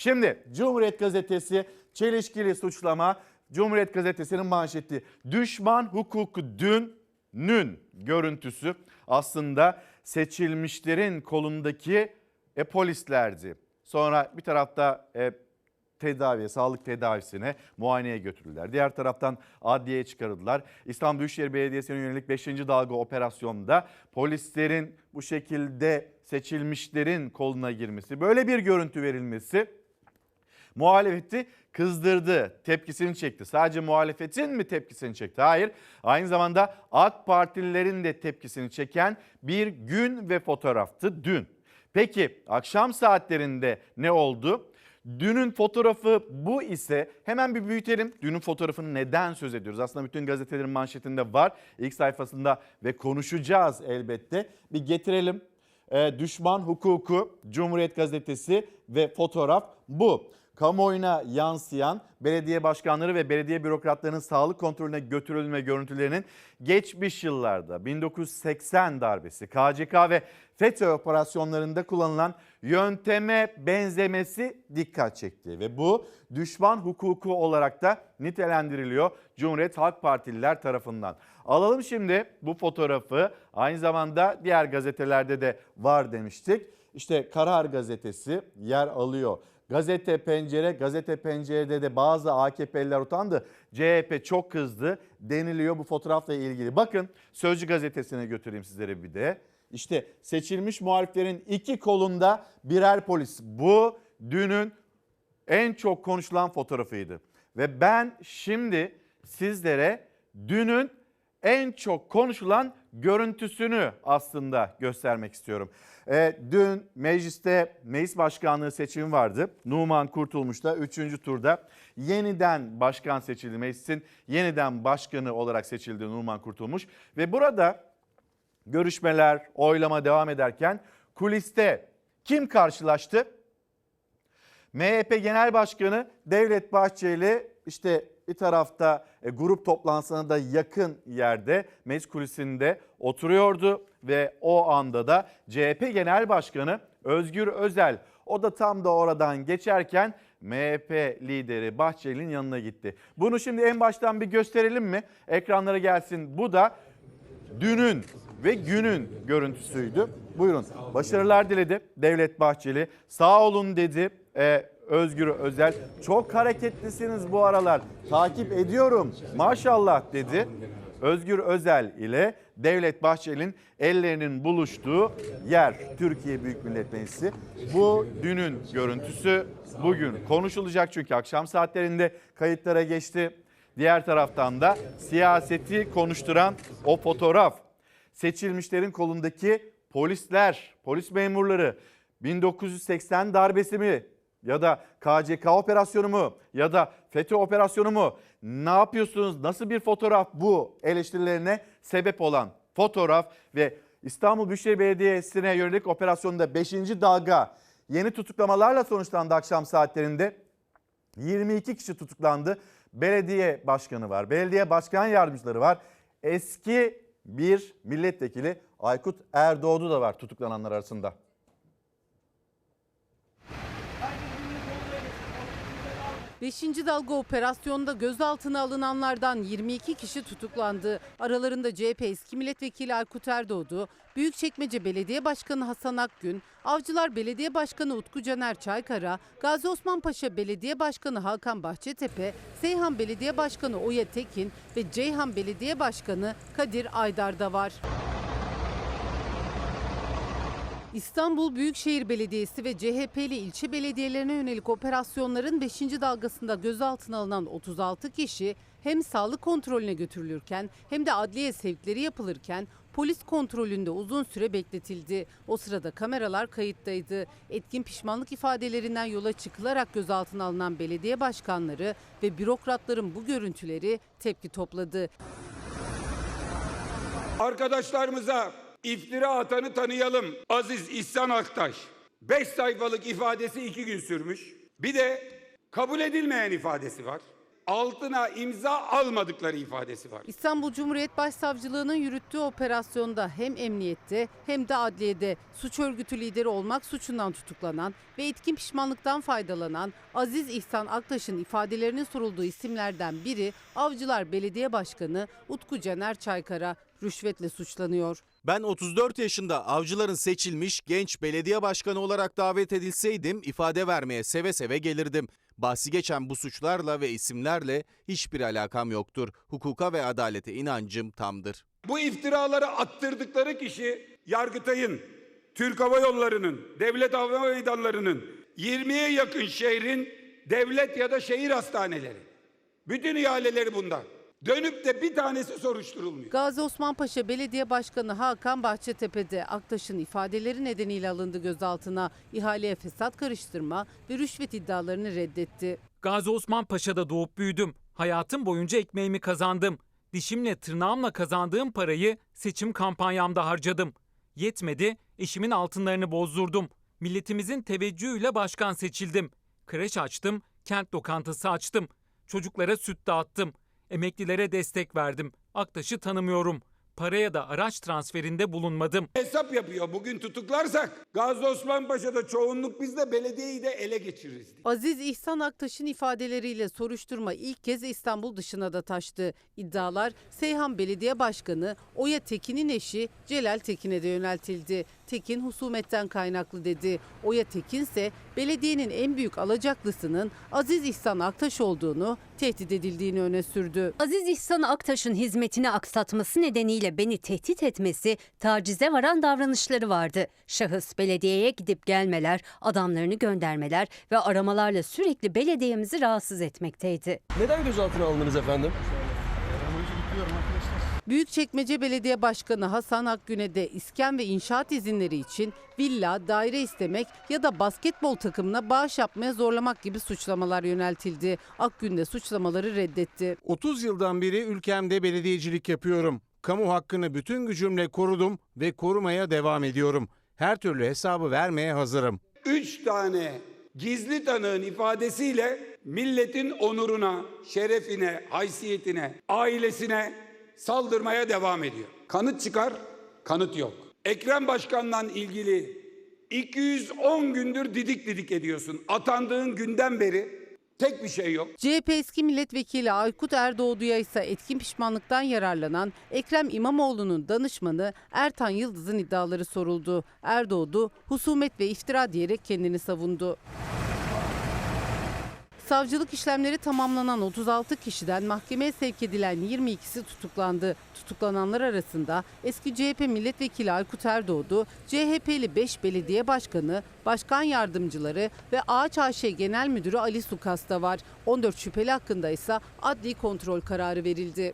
Şimdi Cumhuriyet Gazetesi çelişkili suçlama Cumhuriyet Gazetesi'nin manşeti düşman hukuku dünün görüntüsü aslında seçilmişlerin kolundaki e, polislerdi. Sonra bir tarafta e, tedaviye, sağlık tedavisine, muayeneye götürüldüler. Diğer taraftan adliyeye çıkarıldılar. İstanbul Büyükşehir Belediyesi'ne yönelik 5. dalga operasyonda polislerin bu şekilde seçilmişlerin koluna girmesi, böyle bir görüntü verilmesi muhalefeti kızdırdı, tepkisini çekti. Sadece muhalefetin mi tepkisini çekti? Hayır. Aynı zamanda AK Partililerin de tepkisini çeken bir gün ve fotoğraftı dün. Peki akşam saatlerinde ne oldu? Dünün fotoğrafı bu ise hemen bir büyütelim. Dünün fotoğrafını neden söz ediyoruz? Aslında bütün gazetelerin manşetinde var. ilk sayfasında ve konuşacağız elbette. Bir getirelim. Ee, düşman hukuku, Cumhuriyet Gazetesi ve fotoğraf bu. Kamuoyuna yansıyan belediye başkanları ve belediye bürokratlarının sağlık kontrolüne götürülme görüntülerinin geçmiş yıllarda 1980 darbesi, KCK ve FETÖ operasyonlarında kullanılan yönteme benzemesi dikkat çekti. Ve bu düşman hukuku olarak da nitelendiriliyor Cumhuriyet Halk Partililer tarafından. Alalım şimdi bu fotoğrafı aynı zamanda diğer gazetelerde de var demiştik. İşte Karar Gazetesi yer alıyor. Gazete Pencere, Gazete Pencere'de de bazı AKP'liler utandı. CHP çok kızdı deniliyor bu fotoğrafla ilgili. Bakın Sözcü Gazetesi'ne götüreyim sizlere bir de. İşte seçilmiş muhaliflerin iki kolunda birer polis. Bu dünün en çok konuşulan fotoğrafıydı. Ve ben şimdi sizlere dünün en çok konuşulan görüntüsünü aslında göstermek istiyorum. E, dün mecliste meclis başkanlığı seçimi vardı. Numan Kurtulmuş da 3. turda yeniden başkan seçildi. Meclisin yeniden başkanı olarak seçildi Numan Kurtulmuş. Ve burada görüşmeler, oylama devam ederken kuliste kim karşılaştı? MHP Genel Başkanı Devlet Bahçeli işte bir tarafta e, grup toplantısına da yakın yerde meclis kulisinde oturuyordu ve o anda da CHP Genel Başkanı Özgür Özel o da tam da oradan geçerken MHP lideri Bahçeli'nin yanına gitti. Bunu şimdi en baştan bir gösterelim mi? Ekranlara gelsin. Bu da dünün ve günün görüntüsüydü. Buyurun. Başarılar diledi Devlet Bahçeli. Sağ olun dedi. Ee, Özgür Özel. Çok hareketlisiniz bu aralar. Takip ediyorum. Maşallah dedi. Özgür Özel ile Devlet Bahçeli'nin ellerinin buluştuğu yer Türkiye Büyük Millet Meclisi. Bu dünün görüntüsü bugün konuşulacak çünkü akşam saatlerinde kayıtlara geçti. Diğer taraftan da siyaseti konuşturan o fotoğraf. Seçilmişlerin kolundaki polisler, polis memurları 1980 darbesi mi ya da KCK operasyonu mu ya da FETÖ operasyonu mu? Ne yapıyorsunuz? Nasıl bir fotoğraf bu eleştirilerine sebep olan fotoğraf ve İstanbul Büyükşehir Belediyesi'ne yönelik operasyonda 5. dalga yeni tutuklamalarla sonuçlandı akşam saatlerinde. 22 kişi tutuklandı. Belediye başkanı var, belediye başkan yardımcıları var. Eski bir milletvekili Aykut Erdoğdu da var tutuklananlar arasında. Beşinci dalga operasyonda gözaltına alınanlardan 22 kişi tutuklandı. Aralarında CHP eski milletvekili Aykut Erdoğdu, Büyükçekmece Belediye Başkanı Hasan Akgün, Avcılar Belediye Başkanı Utku Caner Çaykara, Gazi Osman Paşa Belediye Başkanı Hakan Bahçetepe, Seyhan Belediye Başkanı Oya Tekin ve Ceyhan Belediye Başkanı Kadir Aydar da var. İstanbul Büyükşehir Belediyesi ve CHP'li ilçe belediyelerine yönelik operasyonların 5. dalgasında gözaltına alınan 36 kişi hem sağlık kontrolüne götürülürken hem de adliye sevkleri yapılırken polis kontrolünde uzun süre bekletildi. O sırada kameralar kayıttaydı. Etkin pişmanlık ifadelerinden yola çıkılarak gözaltına alınan belediye başkanları ve bürokratların bu görüntüleri tepki topladı. Arkadaşlarımıza iftira atanı tanıyalım. Aziz İhsan Aktaş. 5 sayfalık ifadesi 2 gün sürmüş. Bir de kabul edilmeyen ifadesi var. altına imza almadıkları ifadesi var. İstanbul Cumhuriyet Başsavcılığı'nın yürüttüğü operasyonda hem emniyette hem de adliyede suç örgütü lideri olmak suçundan tutuklanan ve etkin pişmanlıktan faydalanan Aziz İhsan Aktaş'ın ifadelerinin sorulduğu isimlerden biri Avcılar Belediye Başkanı Utku Caner Çaykara rüşvetle suçlanıyor. Ben 34 yaşında avcıların seçilmiş genç belediye başkanı olarak davet edilseydim ifade vermeye seve seve gelirdim. Bahsi geçen bu suçlarla ve isimlerle hiçbir alakam yoktur. Hukuka ve adalete inancım tamdır. Bu iftiraları attırdıkları kişi Yargıtay'ın, Türk Hava Yolları'nın, Devlet Hava Meydanları'nın 20'ye yakın şehrin devlet ya da şehir hastaneleri. Bütün ihaleleri bundan. Dönüp de bir tanesi soruşturulmuyor. Gazi Osman Paşa Belediye Başkanı Hakan Bahçetepe'de Aktaş'ın ifadeleri nedeniyle alındı gözaltına. İhaleye fesat karıştırma ve rüşvet iddialarını reddetti. Gazi Osman Paşa'da doğup büyüdüm. Hayatım boyunca ekmeğimi kazandım. Dişimle tırnağımla kazandığım parayı seçim kampanyamda harcadım. Yetmedi, eşimin altınlarını bozdurdum. Milletimizin teveccühüyle başkan seçildim. Kreş açtım, kent lokantası açtım. Çocuklara süt dağıttım. Emeklilere destek verdim. Aktaş'ı tanımıyorum. Paraya da araç transferinde bulunmadım. Hesap yapıyor. Bugün tutuklarsak Gazi Osman Paşa'da çoğunluk bizde belediyeyi de ele geçiririz. diye. Aziz İhsan Aktaş'ın ifadeleriyle soruşturma ilk kez İstanbul dışına da taştı. İddialar Seyhan Belediye Başkanı Oya Tekin'in eşi Celal Tekin'e de yöneltildi. Tekin husumetten kaynaklı dedi. Oya Tekin ise belediyenin en büyük alacaklısının Aziz İhsan Aktaş olduğunu, tehdit edildiğini öne sürdü. Aziz İhsan Aktaş'ın hizmetini aksatması nedeniyle beni tehdit etmesi, tacize varan davranışları vardı. Şahıs belediyeye gidip gelmeler, adamlarını göndermeler ve aramalarla sürekli belediyemizi rahatsız etmekteydi. Neden gözaltına alındınız efendim? Büyükçekmece Belediye Başkanı Hasan Akgün'e de iskan ve inşaat izinleri için villa, daire istemek ya da basketbol takımına bağış yapmaya zorlamak gibi suçlamalar yöneltildi. Akgün de suçlamaları reddetti. 30 yıldan beri ülkemde belediyecilik yapıyorum. Kamu hakkını bütün gücümle korudum ve korumaya devam ediyorum. Her türlü hesabı vermeye hazırım. Üç tane gizli tanığın ifadesiyle milletin onuruna, şerefine, haysiyetine, ailesine saldırmaya devam ediyor. Kanıt çıkar, kanıt yok. Ekrem Başkan'la ilgili 210 gündür didik didik ediyorsun. Atandığın günden beri tek bir şey yok. CHP eski milletvekili Aykut Erdoğdu'ya ise etkin pişmanlıktan yararlanan Ekrem İmamoğlu'nun danışmanı Ertan Yıldız'ın iddiaları soruldu. Erdoğdu husumet ve iftira diyerek kendini savundu. Savcılık işlemleri tamamlanan 36 kişiden mahkemeye sevk edilen 22'si tutuklandı. Tutuklananlar arasında eski CHP milletvekili Aykut Erdoğdu, CHP'li 5 belediye başkanı, başkan yardımcıları ve Ağaç AŞ Genel Müdürü Ali Sukas da var. 14 şüpheli hakkında ise adli kontrol kararı verildi.